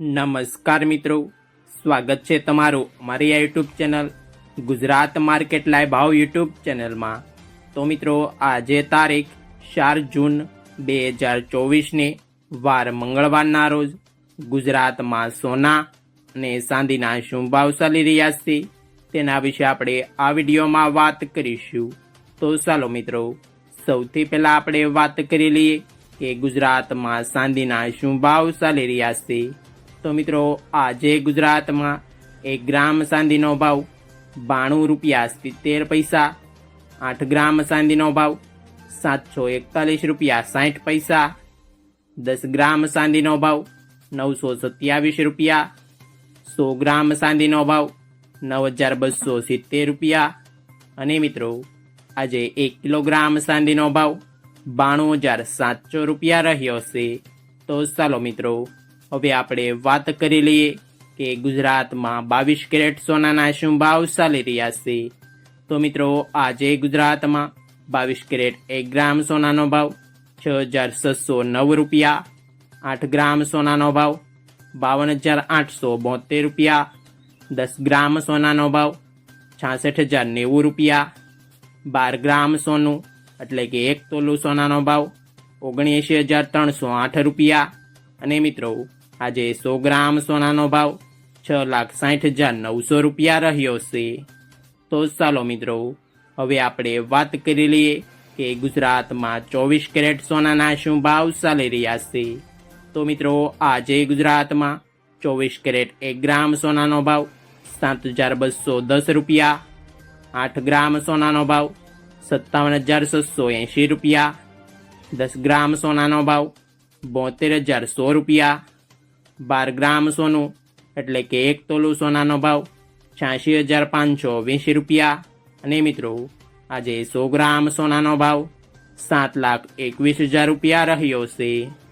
નમસ્કાર મિત્રો. સ્વાગત છે તમારું મારી આ YouTube channel Gujarat market live ભાવ યુટ્યુબ ચેનલમાં. તો મિત્રો, આજે તારીખ ચાર જૂન બે હજાર ચોવીસને વાર મંગળવારના રોજ ગુજરાતમાં સોના અને ચાંદીના શું ભાવ ચાલી રહ્યા છે તેના વિશે આપણે આ વિડીયોમાં વાત કરીશું. તો ચાલો મિત્રો, સૌથી પહેલાં આપણે વાત કરી લઈએ કે ગુજરાતમાં ચાંદીના શું ભાવ ચાલી રહ્યા છે. તો મિત્રો, આજે ગુજરાતમાં એક ગ્રામ ચાંદીનો ભાવ બાણું રૂપિયા સિત્તેર પૈસા, આઠ ગ્રામ ચાંદીનો ભાવ સાતસો એકતાલીસ રૂપિયા સાઠ પૈસા, દસ ગ્રામ ચાંદીનો ભાવ નવસો સત્યાવીસ રૂપિયા, સો ગ્રામ ચાંદીનો ભાવ નવ હજાર બસો સિત્તેર રૂપિયા. અને મિત્રો, આજે એક કિલોગ્રામ ચાંદીનો ભાવ બાણું હજાર સાતસો રૂપિયા રહ્યો છે. તો ચાલો મિત્રો હવે આપણે વાત કરી લઈએ કે ગુજરાતમાં બાવીસ કેરેટ સોનાના શું ભાવ ચાલી રહ્યા છે. તો મિત્રો, આજે ગુજરાતમાં બાવીસ કેરેટ એક ગ્રામ સોનાનો ભાવ, છ હજાર છસો નવ રૂપિયા, આઠ ગ્રામ સોનાનો ભાવ, બાવન હજાર આઠસો બોતેર રૂપિયા, દસ ગ્રામ સોનાનો ભાવ, છાસઠ હજાર નેવું રૂપિયા, બાર ગ્રામ સોનું, એટલે કે એક તોલું સોનાનો ભાવ, ઓગણએંશી હજાર ત્રણસો આઠ રૂપિયા અને મિત્રો, આજે સો ગ્રામ સોનાનો ભાવ છ લાખ સાઠ હજાર નવસો રૂપિયા રહ્યો છે. તો ચાલો મિત્રો, હવે આપણે વાત કરી લઈએ કે ગુજરાતમાં ચોવીસ કેરેટ સોનાના શું ભાવ ચાલી રહ્યા છે. તો મિત્રો, આજે ગુજરાતમાં ચોવીસ કેરેટ એક ગ્રામ સોનાનો ભાવ સાત હજાર બસો દસ રૂપિયા, આઠ ગ્રામ સોનાનો ભાવ સત્તાવન હજાર છસો એંશી રૂપિયા, દસ ગ્રામ સોનાનો ભાવ બોતેર હજાર સો રૂપિયા. બાર ગ્રામ સોનું, એટલે કે એક તોલું સોનાનો ભાવ છ્યાસી હજાર પાંચસો વીસ રૂપિયા. અને મિત્રો, આજે સો ગ્રામ સોનાનો ભાવ સાત લાખ એકવીસ હજાર રૂપિયા રહ્યો છે.